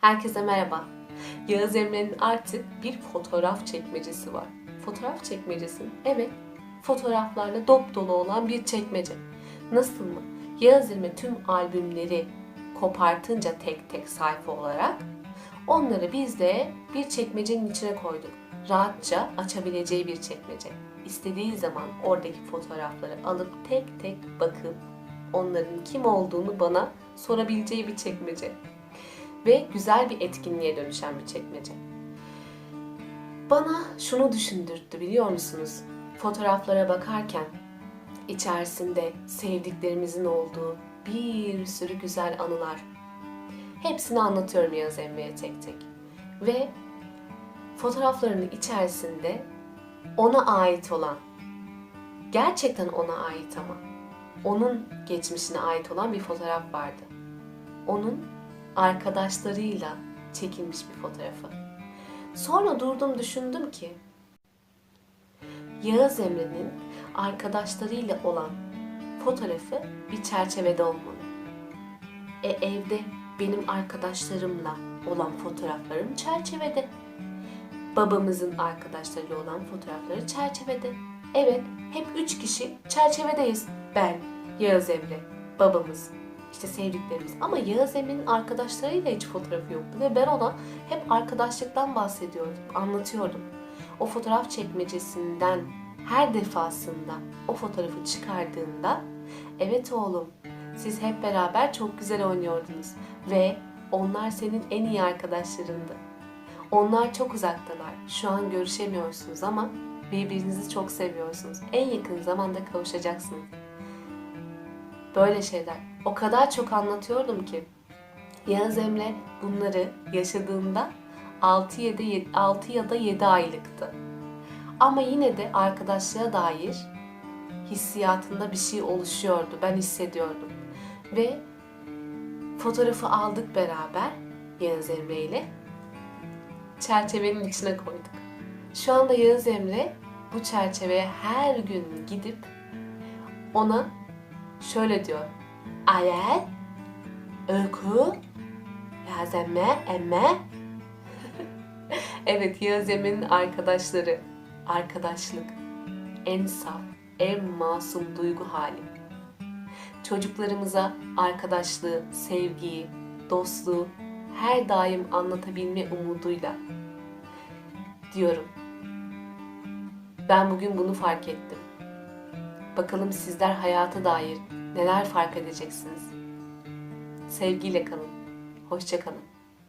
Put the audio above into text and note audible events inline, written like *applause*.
Herkese merhaba. Yağız Emre'nin artık bir fotoğraf çekmecesi var. Fotoğraf çekmecesi? Evet. Fotoğraflarla dop dolu olan bir çekmece. Nasıl mı? Yağız Emre tüm albümleri kopartınca tek tek sayfa olarak onları biz de bir çekmecenin içine koyduk. Rahatça açabileceği bir çekmece. İstediği zaman oradaki fotoğrafları alıp tek tek bakıp onların kim olduğunu bana sorabileceği bir çekmece ve güzel bir etkinliğe dönüşen bir çekmece. Bana şunu düşündürttü biliyor musunuz? Fotoğraflara bakarken içerisinde sevdiklerimizin olduğu bir sürü güzel anılar. Hepsini anlatıyorum Yağız Emre'ye tek tek. Ve fotoğraflarının içerisinde ona ait olan, gerçekten ona ait ama, onun geçmişine ait olan bir fotoğraf vardı. Onun arkadaşlarıyla çekilmiş bir fotoğrafı. Sonra durdum düşündüm ki Yağız Emre'nin arkadaşlarıyla olan fotoğrafı bir çerçevede olmalı. E evde benim arkadaşlarımla olan fotoğraflarım çerçevede. Babamızın arkadaşlarıyla olan fotoğrafları çerçevede. Evet, hep üç kişi çerçevedeyiz. Ben, Yağız Emre, babamız, işte sevdiklerimiz. Ama Yağız Emre'nin arkadaşlarıyla hiç fotoğrafı yoktu ve ben ona hep arkadaşlıktan bahsediyordum, anlatıyordum. O fotoğraf çekmecesinden her defasında o fotoğrafı çıkardığında evet oğlum siz hep beraber çok güzel oynuyordunuz ve onlar senin en iyi arkadaşlarındı. Onlar çok uzaktalar. Şu an görüşemiyorsunuz ama birbirinizi çok seviyorsunuz. En yakın zamanda kavuşacaksınız. Böyle şeyler. O kadar çok anlatıyordum ki. Yağız Emre bunları yaşadığında 6, 7, 6 ya da 7 aylıktı. Ama yine de arkadaşlığa dair hissiyatında bir şey oluşuyordu. Ben hissediyordum. Ve fotoğrafı aldık beraber Yağız Emre ile. Çerçevenin içine koyduk. Şu anda Yağız Emre bu çerçeveye her gün gidip ona şöyle diyor. Ayet, öykü, Yağız Emre, emme. *laughs* evet Yağız Emre'nin arkadaşları. Arkadaşlık. En saf, en masum duygu hali. Çocuklarımıza arkadaşlığı, sevgiyi, dostluğu her daim anlatabilme umuduyla diyorum. Ben bugün bunu fark ettim. Bakalım sizler hayata dair neler fark edeceksiniz? Sevgiyle kalın. Hoşça kalın.